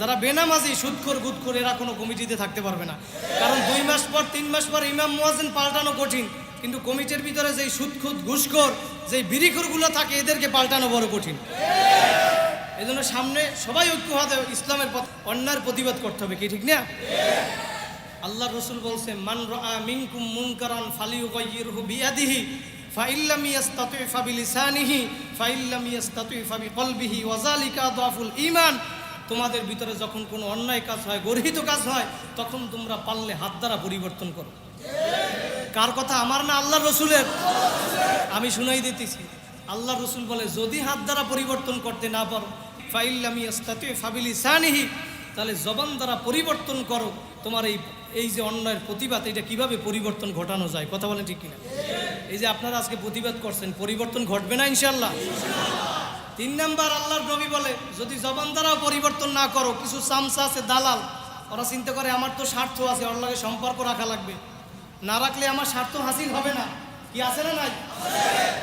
যারা বেনামাজি সুদখোর গুদখোর এরা কোনো কমিটিতে থাকতে পারবে না। কারণ দুই মাস পর, তিন মাস পর ইমাম মুয়াজ্জিন পাল্টানো কঠিন। কিন্তু কমিটির ভিতরে যেই সুদখুদ ঘুষখোর, যেই বিড়িখোরগুলো থাকে, এদেরকে পাল্টানো বড় কঠিন। এই জন্য সামনে সবাই ঐক্য হাতে ইসলামের পথ, অন্যায়ের প্রতিবাদ করতে হবে, কি ঠিক না? আল্লাহ রসুল বলছে, মান মিনকুম মুনকারান ফালিয়ুগাইয়িরহু বিয়াদিহি, ফাইল্লাম ইয়াস্তাতি ফাবিলিসানিহি ফাইল্লাম ইয়াস্তাতি ফাবিকলবিহি ওয়া যালিকা দাফুল ঈমান। তোমাদের ভিতরে যখন কোনো অন্যায় কাজ হয়, গর্হিত কাজ হয়, তখন তোমরা পারলে হাত দ্বারা পরিবর্তন করো। কার কথা? আমার না আল্লাহ রসুলের? আমি শুনাই দিতেছি। আল্লাহ রসুল বলে, যদি হাত দ্বারা পরিবর্তন করতে না পারো, ফাইল্লামি ইস্তাতি ফাবিলি সানিহি তাহলে জবান দ্বারা পরিবর্তন করো। তোমার এই এই যে অন্যায়ের প্রতিবাদ, এটা কীভাবে পরিবর্তন ঘটানো যায়? কথা বলেন ঠিক কিনা? এই যে আপনারা আজকে প্রতিবাদ করছেন, পরিবর্তন ঘটবে না ইনশাল্লাহ তিন নাম্বার আল্লাহর নবী বলে, যদি জবান দ্বারাও পরিবর্তন না করো, কিছু চামচা আছে দালাল, ওরা চিন্তা করে আমার তো স্বার্থ আছে, ওর লাগে সম্পর্ক রাখা লাগবে। না রাখলে আমার স্বার্থ হাসিল হবে না। কি আছে না নাই?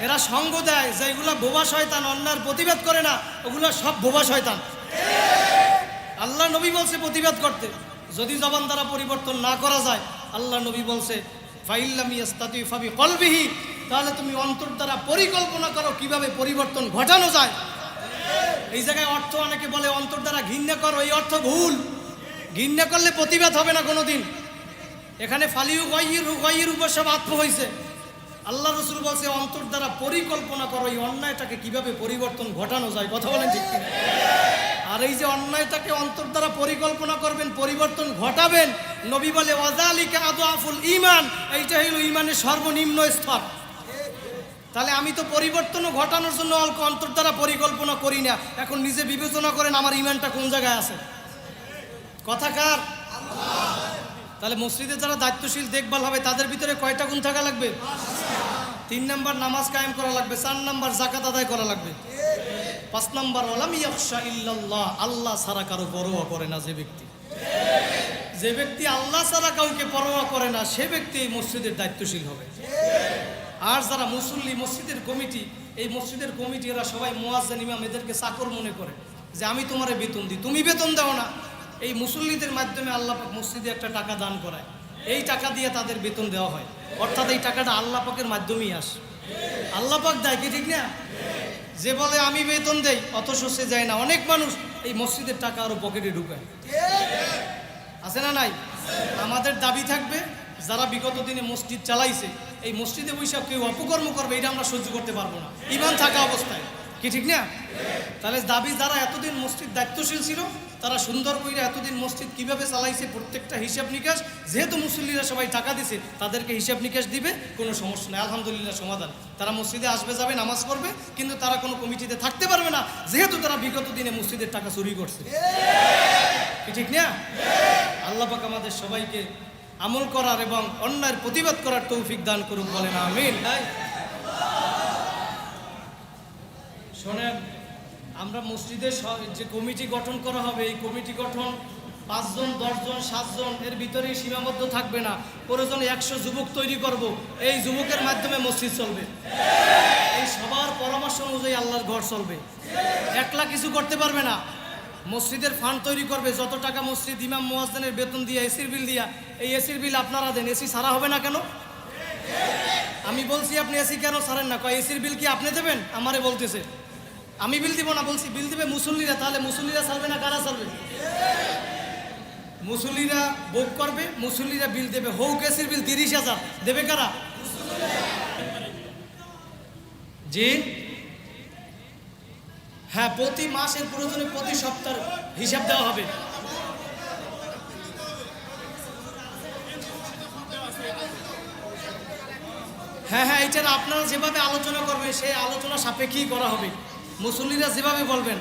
এরা সঙ্গ দেয়, যেগুলা বোবা শয়তান অন্যার প্রতিবাদ করে না, ওগুলো সব বোবা শয়তান। আল্লাহ নবী বলছে প্রতিবাদ করতে। যদি জবান দ্বারা পরিবর্তন না করা যায়, আল্লাহ নবী বলছে, ফাইল্লামি ইস্তাতি ফাবি কলবিহি তাহলে তুমি অন্তর দ্বারা পরিকল্পনা করো কীভাবে পরিবর্তন ঘটানো যায়। এই জায়গায় অর্থ অনেকে বলে অন্তর দ্বারা ঘৃণা করো, এই অর্থ ভুল। ঘৃণা করলে প্রতিবাদ হবে না কোনোদিন। এখানে ফালিউ গইয়ের গইয়ের উপর সব আত্ম হয়েছে আল্লাহ রসুল বলছে, অন্তর দ্বারা পরিকল্পনা করো, এই অন্যায়টাকে কীভাবে পরিবর্তন ঘটানো যায়, কথা বলেন ঠিক আর এই যে অন্যায়টাকে অন্তর দ্বারা পরিকল্পনা করবেন, পরিবর্তন ঘটাবেন, নবী বলে ওয়াজালিকা আদু আফুল ইমান এইটা হইল ইমানের সর্বনিম্ন স্তর। তাহলে আমি তো পরিবর্তনও ঘটানোর জন্য অল্প অন্তর দ্বারা পরিকল্পনা করি না। এখন নিজে বিবেচনা করেন আমার ইমানটা কোন জায়গায় আছে। কথা কার? তাহলে মসজিদে যারা দায়িত্বশীল, দেখভাল হবে, তাদের ভিতরে কয়টা গুণ থাকা লাগবে? তিন নাম্বার নামাজ কায়েম করা লাগবে, চার নাম্বার জাকাত আদায় করা লাগবে। পাঁচ নাম্বার ওলাম ইয়াকশা ইল্লাল্লাহ, আল্লাহ ছাড়া কারও পরোয়া করে না যে ব্যক্তি। যে ব্যক্তি আল্লাহ ছাড়া কাউকে পরোয়া করে না, সে ব্যক্তি মসজিদের দায়িত্বশীল হবে। আর যারা মুসল্লি মসজিদের কমিটি, এই মসজিদের কমিটি এরা সবাই মোয়াজ্জান ইমাম, এদেরকে চাকর মনে করে যে আমি তোমারে বেতন দিই। তুমি বেতন দাও না। এই মুসল্লিদের মাধ্যমে আল্লাহ মসজিদে একটা টাকা দান করায়। এই টাকা দিয়ে তাদের বেতন দেওয়া হয়। অর্থাৎ এই টাকাটা আল্লাহ পাকের মাধ্যমেই আসে। আল্লাহ পাক দেয় কি ঠিক না? যে বলে, আমি বেতন দেই, অথচ সে যায় না। অনেক মানুষ এই মসজিদের টাকা আরও পকেটে ঢুকায়। আছে না নাই? আমাদের দাবি থাকবে, যারা বিগত দিনে মসজিদ চালাইছে এই মসজিদে বৈশাখ কেউ অপকর্ম করবে, এটা আমরা সহ্য করতে পারব না। ইমান থাকা অবস্থায়। কি ঠিক না? তাহলে দাবি যারা এতদিন মসজিদ দায়িত্বশীল ছিল, তারা সুন্দর করে এতদিন মসজিদ কীভাবে চালাইছে, প্রত্যেকটা হিসাব নিকাশ, যেহেতু মুসল্লিরা সবাই টাকা দিছে, তাদেরকে হিসাব নিকাশ দিবে, কোনো সমস্যা নেই, আলহামদুলিল্লাহ সমাধান। তারা মসজিদে আসবে, যাবে, নামাজ পড়বে, কিন্তু তারা কোনো কমিটিতে থাকতে পারবে না, যেহেতু তারা বিগত দিনে মসজিদের টাকা চুরি করছে। ঠিক না? আল্লাহ পাক আমাদের সবাইকে আমল করার এবং অন্যায়ের প্রতিবাদ করার তৌফিক দান করুক বলেন আমিন। শোনেন আমরা মসজিদের যে কমিটি গঠন করা হবে এই কমিটি গঠন পাঁচজন দশজন সাতজন এর ভিতরেই সীমাবদ্ধ থাকবে না। প্রয়োজন একশো যুবক তৈরি করব এই যুবকের মাধ্যমে মসজিদ চলবে। এই সবার পরামর্শ অনুযায়ী আল্লাহর ঘর চলবে। একলা কিছু করতে পারবে না। মসজিদের ফান্ড তৈরি করবে, যত টাকা মসজিদ ইমাম মোয়াজ্জেনের বেতন দিয়ে এসির বিল দিয়া, এই এসির বিল আপনারা দেন এসি সারা হবে না কেন? আমি বলছি, আপনি এসি কেন সারেন না? কয় এসির বিল কি আপনি দেবেন? আমারে বলতেছে। আমি বিল দিব না, বলছি বিল দিবে মুসল্লিরা, তাহলে মুসল্লিরা সারবে না কারা সারবে মুসল্লিরা বুক করবে, মুসল্লিরা বিল দেবে। হৌ এসির বিল তিরিশ হাজার। দেবে কারা? জি? হ্যাঁ প্রতি মাসের প্রয়োজনে প্রতি সপ্তাহ হিসাব দেওয়া হবে। হ্যাঁ হ্যাঁ এটার আপনারা যেভাবে আলোচনা করবেন সেই আলোচনা সাপেক্ষেই করা হবে। মুসল্লিরা যেভাবে বলবেন।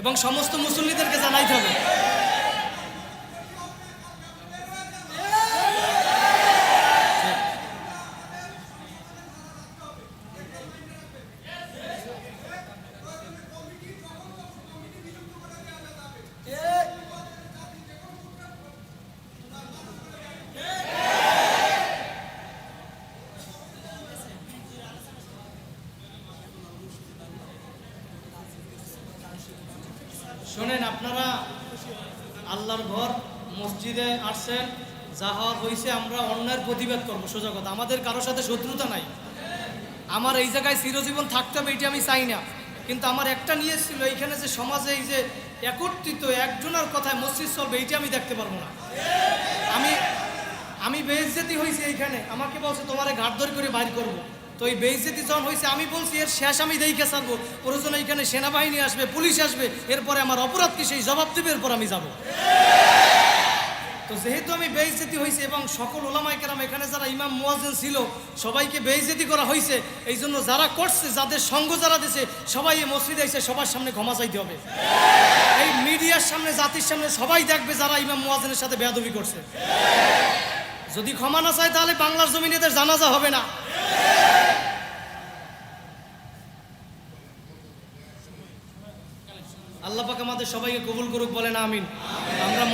এবং সমস্ত মুসল্লিদেরকে জানাইতে হবে। আপনারা আল্লাহর ঘর, মসজিদে আসছেন, যা হওয়ার হয়েছে, আমরা অন্যায়ের প্রতিবাদ করব। সোজা কথা, আমাদের কারোর সাথে শত্রুতা নাই। আমার এই জায়গায় চিরজীবন থাকতে হবে, এটি আমি চাই না। কিন্তু আমার একটা নিয়ে ছিল, এইখানে যে সমাজে এই যে একত্রিত, একজনের কথায় মসজিদ চলবে এইটি আমি দেখতে পারব না। আমি আমি বেইজ্জতি হয়েছি এইখানে। আমাকে বলছে, তোমারে ঘাট ধরে করে বাইর করব। তো এই বেইজ্জতি যখন হয়েছে আমি বলছি, এর শেষ আমি দেখে ছাড়বো। প্রয়োজন এখানে সেনাবাহিনী আসবে, পুলিশ আসবে। এরপরে আমার অপরাধ কি? সেই জবাব দেবে, এরপর আমি যাব। তো যেহেতু আমি বেইজ্জতি হয়েছে এবং সকল ওলামাই কেরাম এখানে যারা ইমাম, মুয়াজ্জিন ছিল, সবাইকে বেইজ্জতি করা হয়েছে এই জন্য যারা করছে, যাদের সঙ্গ যারা দিছে, সবাই এই মসজিদে এসে সবার সামনে ক্ষমা চাইতে হবে। এই মিডিয়ার সামনে, জাতির সামনে সবাই দেখবে যারা ইমাম, মুয়াজ্জিনের সাথে বেয়াদবি করছে। যদি ক্ষমা না চায়, তাহলে বাংলার জমিনে এদের জানাজা হবে না। আল্লাহ পাক আমাদের সবাইকে কবুল করুক বলেন আমিন। আমরা